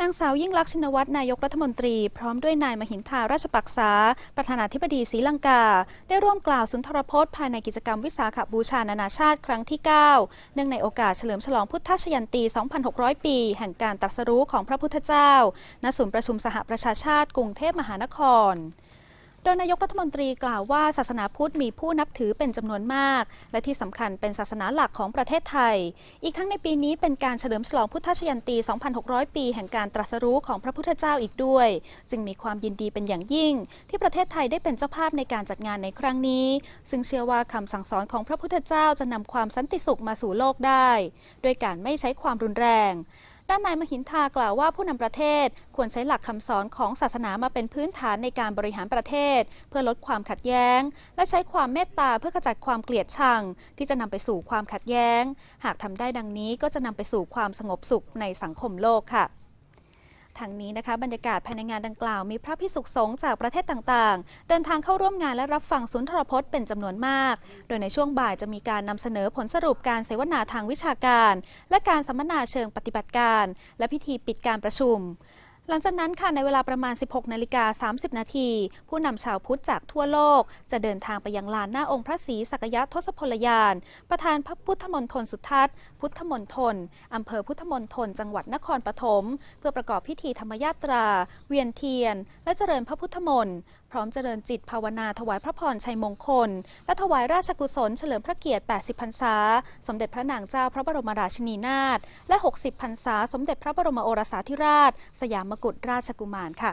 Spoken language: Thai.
นางสาวยิ่งลักษณ์ชินวัตรนายกรัฐมนตรี พร้อมด้วยนายมหินทาราชปักษา ประธานาธิบดีศรีลังกา ได้ร่วมกล่าวสุนทรพจน์ภายในกิจกรรมวิสาขบูชานานาชาติครั้งที่ 9 เนื่องในโอกาสเฉลิมฉลองพุทธชยันตี 2,600 ปี แห่งการตรัสรู้ของพระพุทธเจ้า ณ ศูนย์ประชุมสหประชาชาติกรุงเทพมหานคร โดยนายกรัฐมนตรีกล่าวว่าศาสนาพุทธมีผู้นับถือเป็นจำนวนมาก และที่สำคัญเป็นศาสนาหลักของประเทศไทย อีกทั้งในปีนี้เป็นการเฉลิมฉลองพุทธชยันตี 2,600 ปีแห่งการตรัสรู้ของพระพุทธเจ้าอีกด้วย จึงมีความยินดีเป็นอย่างยิ่ง ที่ประเทศไทยได้เป็นเจ้าภาพในการจัดงานในครั้งนี้ ซึ่งเชื่อว่าคำสั่งสอนของพระพุทธเจ้าจะนำความสันติสุขมาสู่โลกได้ ด้วยการไม่ใช้ความรุนแรง ด้านนายมหินทากล่าวว่าผู้นำประเทศควรใช้หลักคำสอนของศาสนามาเป็นพื้นฐานในการบริหารประเทศ เพื่อลดความขัดแย้ง และใช้ความเมตตาเพื่อขจัดความเกลียดชัง ที่จะนำไปสู่ความขัดแย้ง หากทำได้ดังนี้ก็จะนำไปสู่ความสงบสุขในสังคมโลกค่ะ ทางนี้นะคะบรรยากาศภายในงานดังกล่าวมีพระพิสุขสงฆ์จากประเทศต่างๆ เดินทางเข้าร่วมงานและรับฟังสุนทรพจน์เป็นจำนวนมาก โดยในช่วงบ่ายจะมีการนำเสนอผลสรุปการเสวนาทางวิชาการ และการสัมมนาเชิงปฏิบัติการ และพิธีปิดการประชุม หลังจากนั้นค่ะในเวลาประมาณ 16 นาฬิกา 30 นาที ผู้นำชาวพุทธจากทั่วโลก จะเดินทางไปยังลานหน้าองค์พระศรีสักยะทศพลยาน ประธานพระพุทธมณฑลสุทัศน์ พุทธมณฑลอำเภอพุทธมณฑลจังหวัดนครปฐม เพื่อประกอบพิธีธรรมยาตรา เวียนเทียน และเจริญพระพุทธมนต์พร้อมเจริญจิตภาวนาถวายพระพรชัยมงคล และถวายราชกุศลเฉลิมพระเกียรติ 80 พรรษา สมเด็จพระนางเจ้าพระบรมราชินีนาถและ 60 พรรษา สมเด็จพระบรมโอรสาธิราช สยามกุฎราชกุมารค่ะ